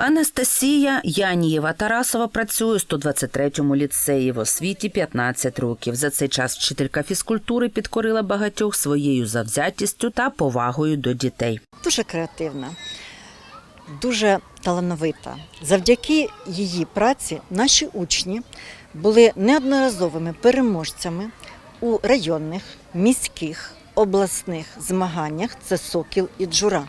Анастасія Янієва Тарасова працює у 123-му ліцеї в освіті 15 років. За цей час вчителька фізкультури підкорила багатьох своєю завзятістю та повагою до дітей. дуже креативна, дуже талановита. Завдяки її праці наші учні були неодноразовими переможцями у районних, міських, обласних змаганнях це сокіл і джура.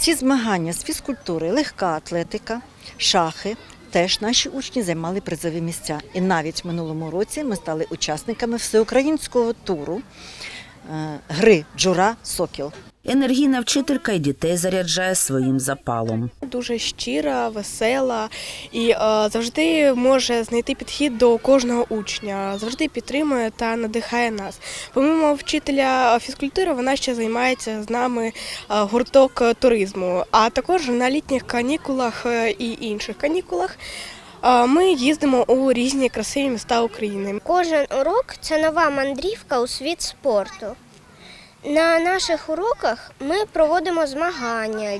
Всі змагання з фізкультури, легка атлетика, шахи. Теж наші учні займали призові місця. І навіть в минулому році ми стали учасниками всеукраїнського туру е, гри Джура Сокіл. Енергійна вчителька й дітей заряджає своїм запалом. дуже щира, весела і е, завжди може знайти підхід до кожного учня, завжди підтримує та надихає нас. Помимо вчителя фізкультури, вона ще займається з нами е, гурток туризму. А також на літніх канікулах е, і інших канікулах ми їздимо у різні красиві міста України. Кожен урок це нова мандрівка у світ спорту. На наших уроках ми проводимо змагання,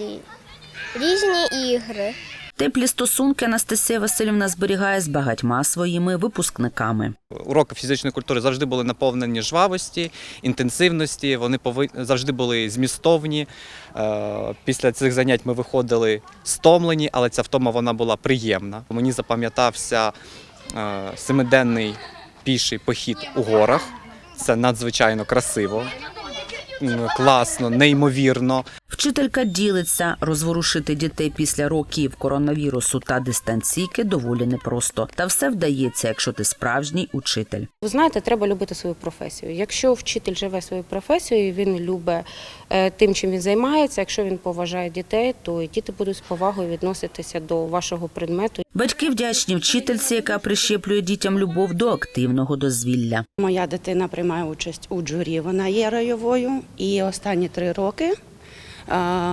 різні ігри. Теплі стосунки Анастасія Васильівна зберігає з багатьма своїми випускниками. Уроки фізичної культури завжди були наповнені жвавості, інтенсивності. Вони завжди були змістовні. Е, Після цих занять ми виходили стомлені, але ця втома вона була приємна. Мені запам'ятався е, семиденний піший похід у горах. Це надзвичайно красиво, класно, неймовірно. Вчителька ділиться, розворушити дітей після років коронавірусу та дистанційки доволі непросто. Та все вдається, якщо ти справжній учитель. Ви знаєте, треба любити свою професію. Якщо вчитель живе своєю професією, він любить е, тим, чим він займається. Якщо він поважає дітей, то і діти будуть з повагою відноситися до вашого предмету. Батьки вдячні вчительці, яка прищеплює дітям любов до активного дозвілля. Моя дитина приймає участь у джурі. Вона є райовою, і останні три роки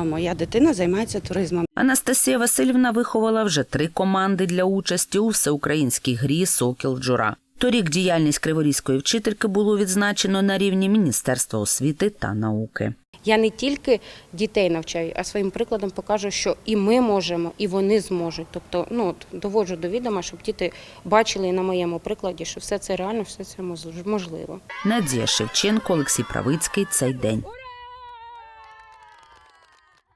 моя дитина займається туризмом. Анастасія Васильівна виховала вже три команди для участі у всеукраїнській грі Сокіл Джура. Торік діяльність криворізької вчительки було відзначено на рівні Міністерства освіти та науки. Я не тільки дітей навчаю, а своїм прикладом покажу, що і ми можемо, і вони зможуть. Тобто, ну от доводжу до відома, щоб діти бачили на моєму прикладі, що все це реально, все це можливо. Надія Шевченко, Олексій Правицький. Цей день.